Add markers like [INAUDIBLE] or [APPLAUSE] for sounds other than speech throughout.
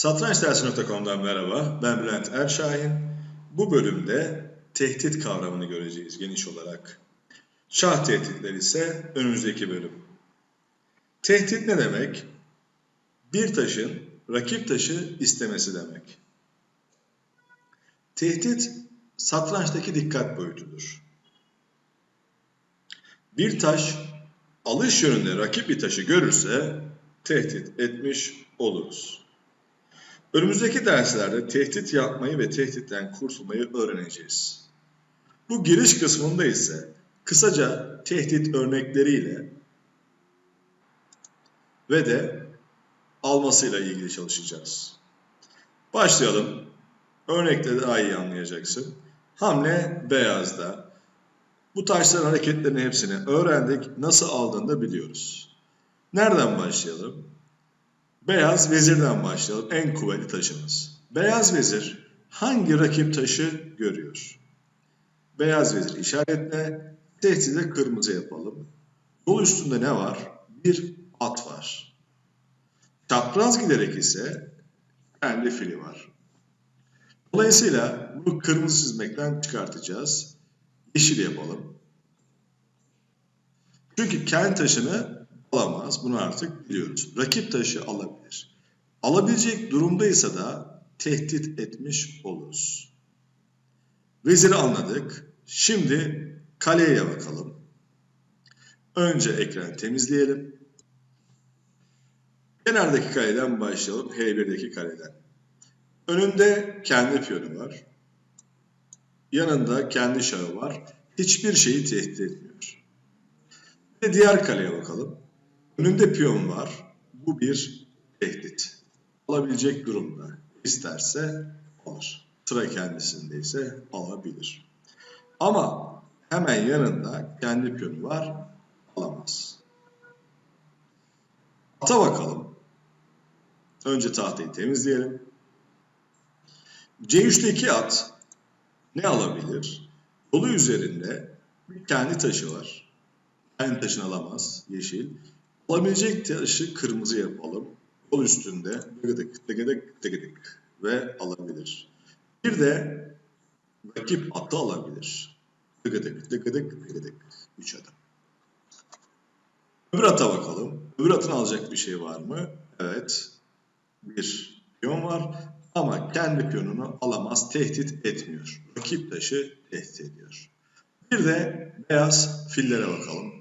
Satrançdersi.com'dan merhaba, ben Bülent Erşahin. Bu bölümde tehdit kavramını göreceğiz geniş olarak. Şah tehditleri ise önümüzdeki bölüm. Tehdit ne demek? Bir taşın rakip taşı istemesi demek. Tehdit satrançtaki dikkat boyutudur. Bir taş alış yönünde rakip bir taşı görürse tehdit etmiş oluruz. Önümüzdeki derslerde tehdit yapmayı ve tehditten kurtulmayı öğreneceğiz. Bu giriş kısmında ise kısaca tehdit örnekleriyle ve de almasıyla ilgili çalışacağız. Başlayalım. Örnekte daha iyi anlayacaksın. Hamle beyazda. Bu taşların hareketlerini hepsini öğrendik. Nasıl aldığını da biliyoruz. Nereden başlayalım? Beyaz vezirden başlayalım. En kuvvetli taşımız. Beyaz vezir hangi rakip taşı görüyor? Beyaz vezir işaretle, tehdide kırmızı yapalım. Yol üstünde ne var? Bir at var. Çapraz giderek ise kendi fili var. Dolayısıyla bunu kırmızı çizmekten çıkartacağız. Yeşil yapalım. Çünkü kendi taşını alamaz. Bunu artık biliyoruz. Rakip taşı alabilir. Alabilecek durumdaysa da tehdit etmiş oluruz. Veziri anladık. Şimdi kaleye bakalım. Önce ekranı temizleyelim. Kenardaki kaleden başlayalım. H1'deki kaleden. Önünde kendi piyonu var. Yanında kendi şahı var. Hiçbir şeyi tehdit etmiyor. Ve diğer kaleye bakalım. Önünde piyon var. Bu bir tehdit. Alabilecek durumda. İsterse alır. Sıra kendisindeyse alabilir. Ama hemen yanında kendi piyonu var. Alamaz. Ata bakalım. Önce tahtayı temizleyelim. C3'teki at ne alabilir? Yolu üzerinde bir kendi taşı var. Kendi taşını alamaz. Yeşil. Alabilecek taşı kırmızı yapalım. Yol üstünde tıgıdık tıgıdık tıgıdık ve alabilir. Bir de rakip atı alabilir. Tıgıdık tıgıdık tıgıdık. Üç adım. Öbür ata bakalım. Öbür atın alacak bir şey var mı? Evet. Bir piyon var ama kendi piyonunu alamaz, tehdit etmiyor. Rakip taşı tehdit ediyor. Bir de beyaz fillere bakalım.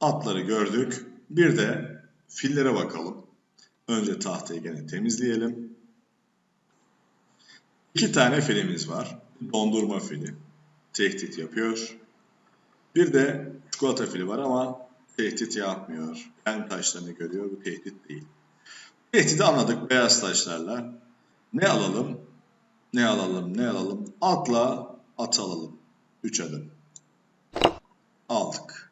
Atları gördük. Bir de fillere bakalım. Önce tahtayı gene temizleyelim. İki tane filimiz var. Dondurma fili. Tehdit yapıyor. Bir de çikolata fili var ama tehdit yapmıyor. Kendi taşlarını görüyor. Bu tehdit değil. Tehdidi anladık beyaz taşlarla. Ne alalım? Ne alalım? Ne alalım? Atla at alalım. Üç adım. Aldık.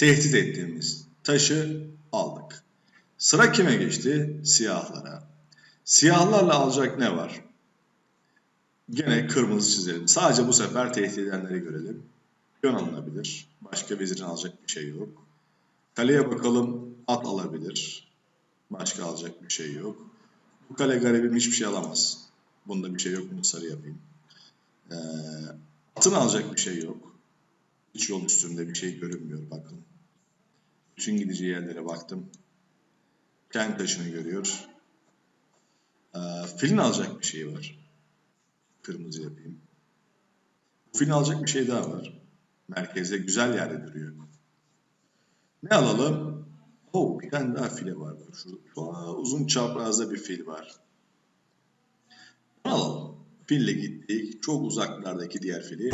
Tehdit ettiğimiz taşı aldık. Sıra kime geçti? Siyahlara. Siyahlarla alacak ne var? Gene kırmızı çizelim. Sadece bu sefer tehdit edenleri görelim. Piyon alınabilir. Başka vezirin alacak bir şey yok. Kaleye bakalım. At alabilir. Başka alacak bir şey yok. Bu kale garibim hiçbir şey alamaz. Bunda bir şey yok. Bunu sarı yapayım. Ee, atın alacak bir şey yok. Hiç yol üstünde bir şey görünmüyor. Bakın. Bütün gideceği yerlere baktım. Kendi taşını görüyor. Ee, filin alacak bir şey var. Kırmızı yapayım. Bu filin alacak bir şey daha var. Merkezde güzel yerde duruyor. Ne alalım? Oh, bir tane daha file var. Şu, şu uzun çaprazda bir fil var. Bunu alalım. Fille gittik. Çok uzaklardaki diğer fili.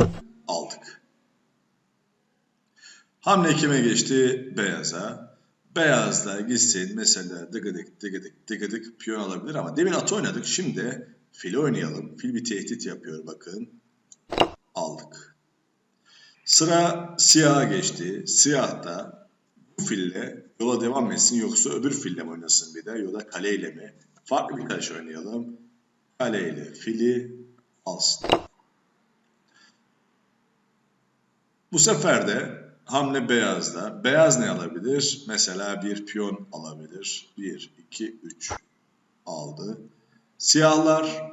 Hamle kime geçti? Beyaza. Beyazla gitsin mesela dıgıdık dıgıdık dıgıdık piyon alabilir ama demin at oynadık. Şimdi fili oynayalım. Fil bir tehdit yapıyor bakın. Aldık. Sıra siyaha geçti. Siyah da bu fille yola devam etsin yoksa öbür fille mi oynasın bir de yola kaleyle mi? Farklı bir taş oynayalım. Kaleyle fili alsın. Bu sefer de hamle beyazda. Beyaz ne alabilir? Mesela bir piyon alabilir. 1, 2, 3 aldı. Siyahlar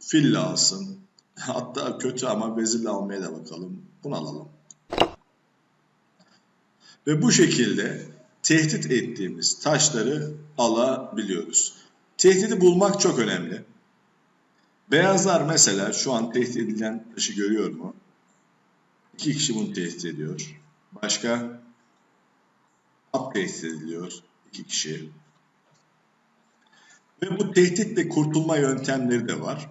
fille alsın. [LAUGHS] Hatta kötü ama vezirle almaya da bakalım. Bunu alalım. Ve bu şekilde tehdit ettiğimiz taşları alabiliyoruz. Tehdidi bulmak çok önemli. Beyazlar mesela şu an tehdit edilen taşı görüyor mu? İki kişi bunu tehdit ediyor. Başka? At tehdit ediliyor. iki kişi. Ve bu tehditle kurtulma yöntemleri de var.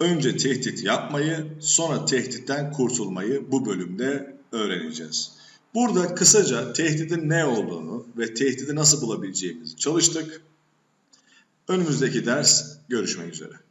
Önce tehdit yapmayı, sonra tehditten kurtulmayı bu bölümde öğreneceğiz. Burada kısaca tehditin ne olduğunu ve tehdidi nasıl bulabileceğimizi çalıştık. Önümüzdeki ders görüşmek üzere.